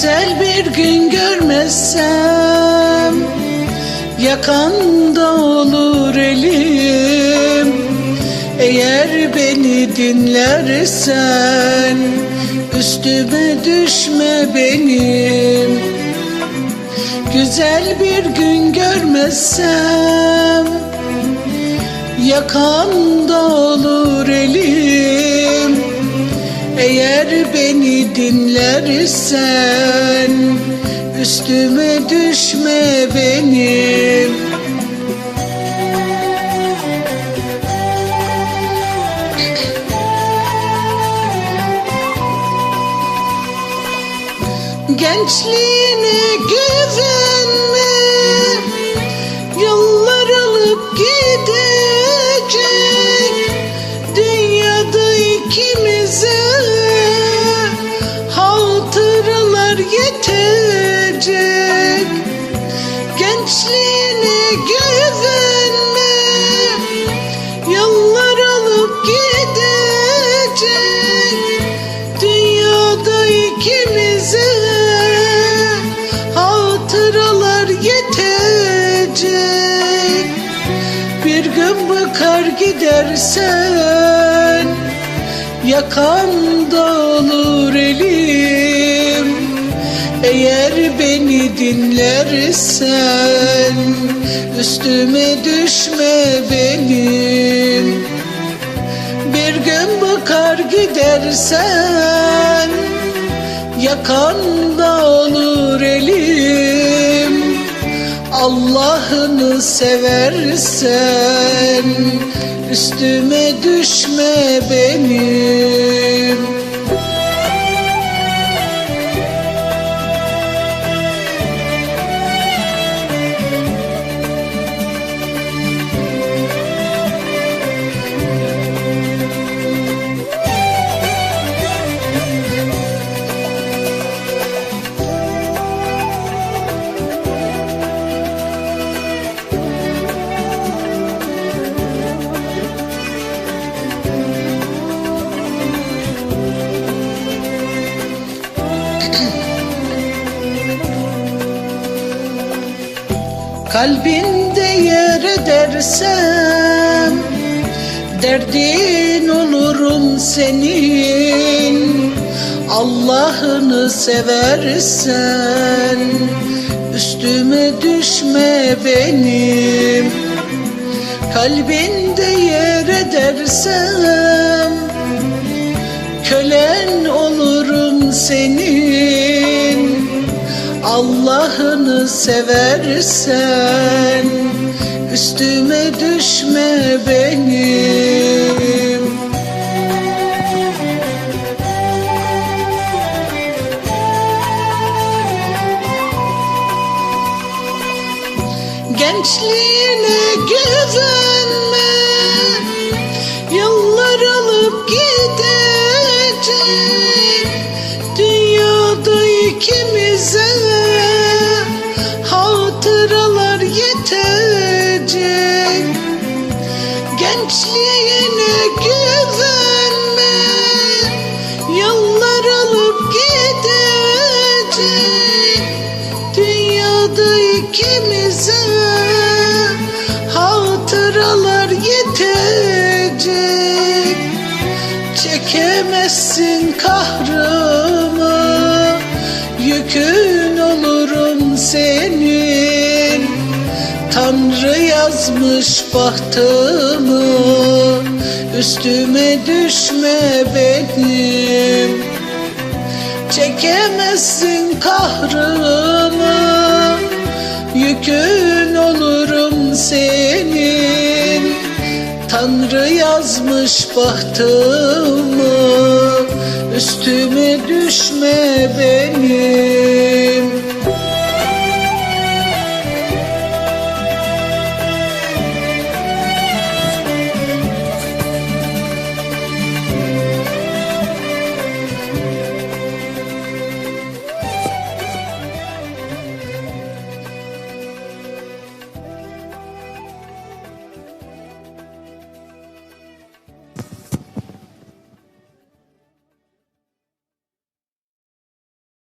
Güzel bir gün görmezsem Yakanda olur elim. Eğer beni dinlersen Üstüme düşme benim. Güzel bir gün görmezsem Yakanda olur elim Eğer beni dinlersen Üstüme düşme benim. Gençliğine güvenme hatıralar yetecek. Bir gün bakar gidersen Yakanda olur elim. Eğer beni dinlersen Üstüme düşme benim. Bir gün bakar gidersen Yakanda olur elim Allah'ını seversen Üstüme düşme benim Kalbinde yer edersem Derdin olurum senin. Allah'ını seversen Üstüme düşme benim. Kalbinde yer edersem Kölen olurum senin Allah'ını seversen Üstüme düşme benim. Gençliğine güvenme Yıllar alıp gidecek. Dünyada ikimize Gençliğine güvenme Yıllar alıp gidecek. Dünyada ikimize hatıralar yetecek. Çekemezsin kahrımı Yükün olurum senin Tanrı yazmış bahtımı Üstüme düşme benim. Çekemezsin kahrımı Yükün olurum senin. Tanrı yazmış bahtımı Üstüme düşme benim